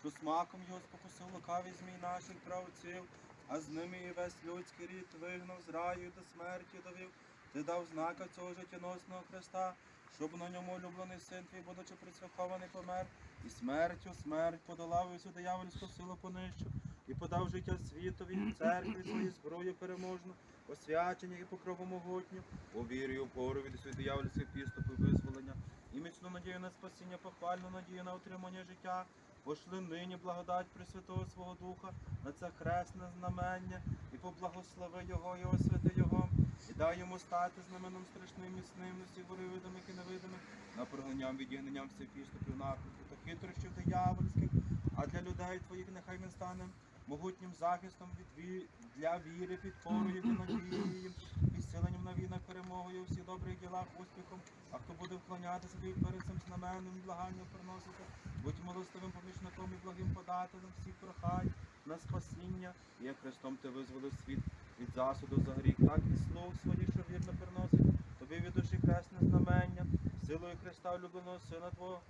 що смаком його спокусив лукавий змій наших правців, а з ними і весь людський рід вигнав з раю до смерті довів. Ти дав знака цього життєносного Христа, щоб на ньому улюблений син твій, будучи присвяхований, помер, і смертю смерть подолав і всю диявольську силу понищив, і подав життя світові, церкві своїй зброю переможну, освячення і покрову могутню, у вірі і упору від усіх диявольських підступів визволення, і міцну надію на спасіння, похвальну надію на отримання життя. Пошли нині благодать Пресвятого свого Духа на це хресне знамення, і поблагослови Його, і освяти Його, і дай йому стати знаменом страшним і сним усіх гори видимих і невидимих, на прогонням відігненням всіх піступів, напрямку та хитрощів диявольських, а для людей твоїх нехай він стане могутнім захистом від ві... для віри, підпорою і надією, підсиленням на війнах перемогою у всіх добрих ділах, успіхом, а хто буде вклонятися тобі перед цим знаменним благанням приносити, будь милостивим помічником і благим подателем всіх прохань на спасіння, і як Христом ти визволив світ від засуду за гріх, так і слов своїх, що вірно приносить, тобі від душі хресне знамення, силою Христа, улюбленого Сина Твого,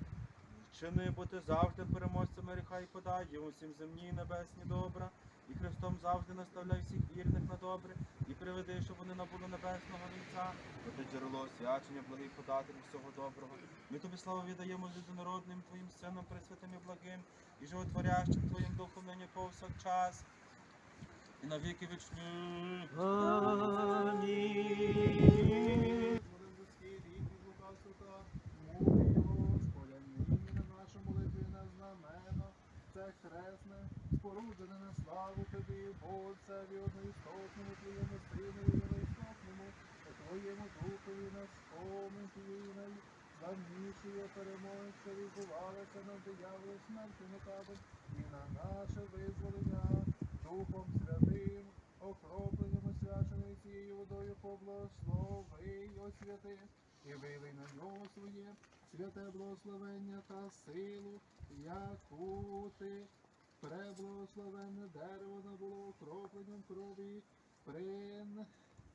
Чини, бо ти завжди і подай йому всім земні і небесні добра, і Христом завжди наставляй всіх вірних на добре, і приведи, щоб вони набули небесного вінця, ти джерело освячення, благий податель всього доброго. Ми тобі славу віддаємо людинородним Твоїм сином, пресвятим і благим, і животворящим Твоїм духом нині повсякчас. І на віки вічні. Амінь. людський рік від лукавства та муки його, спорядні на нашу молитві на знамено, це хресне, споруджене на славу тобі, Отцеві одноістотному, твоєму синові одноістотному, твоєму духові на спомин твій, давнішої перемоги, що відбувалася над дияволом смертю накабом, і на наше визволення Духом Святим, окропленням освяченою цією водою поблагослови освяти, і вилий на нього своє святе благословення та силу, яку ти преблагословенне дерево набуло окропленням крові, прин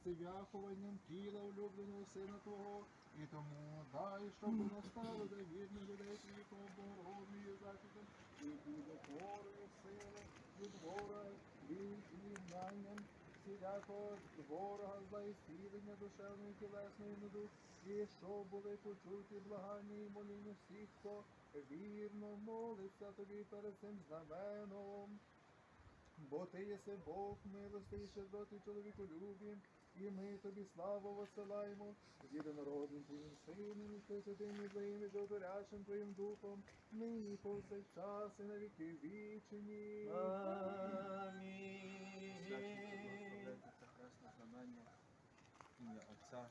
цвяхуванням тіла улюбленого сина Твого, і тому дай, щоб воно стало для вірних людей твоїх обороною захистом, і буде порою сили від ворога, від з'єднанням всілякого ворога, зла і зцілення душевної і тілесної неду, і щоб були почуті благання і моління хто вірно молиться тобі перед цим знаменом. Бо ти єси Бог милостивий, щедротий чоловіку любім, і ми тобі славу висилаємо з єдинородним твоїм сином, і твоїм і животворящим твоїм духом, нині повсякчас і на віки вічні. Це знамення, ім'я Отця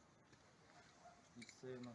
і Сина,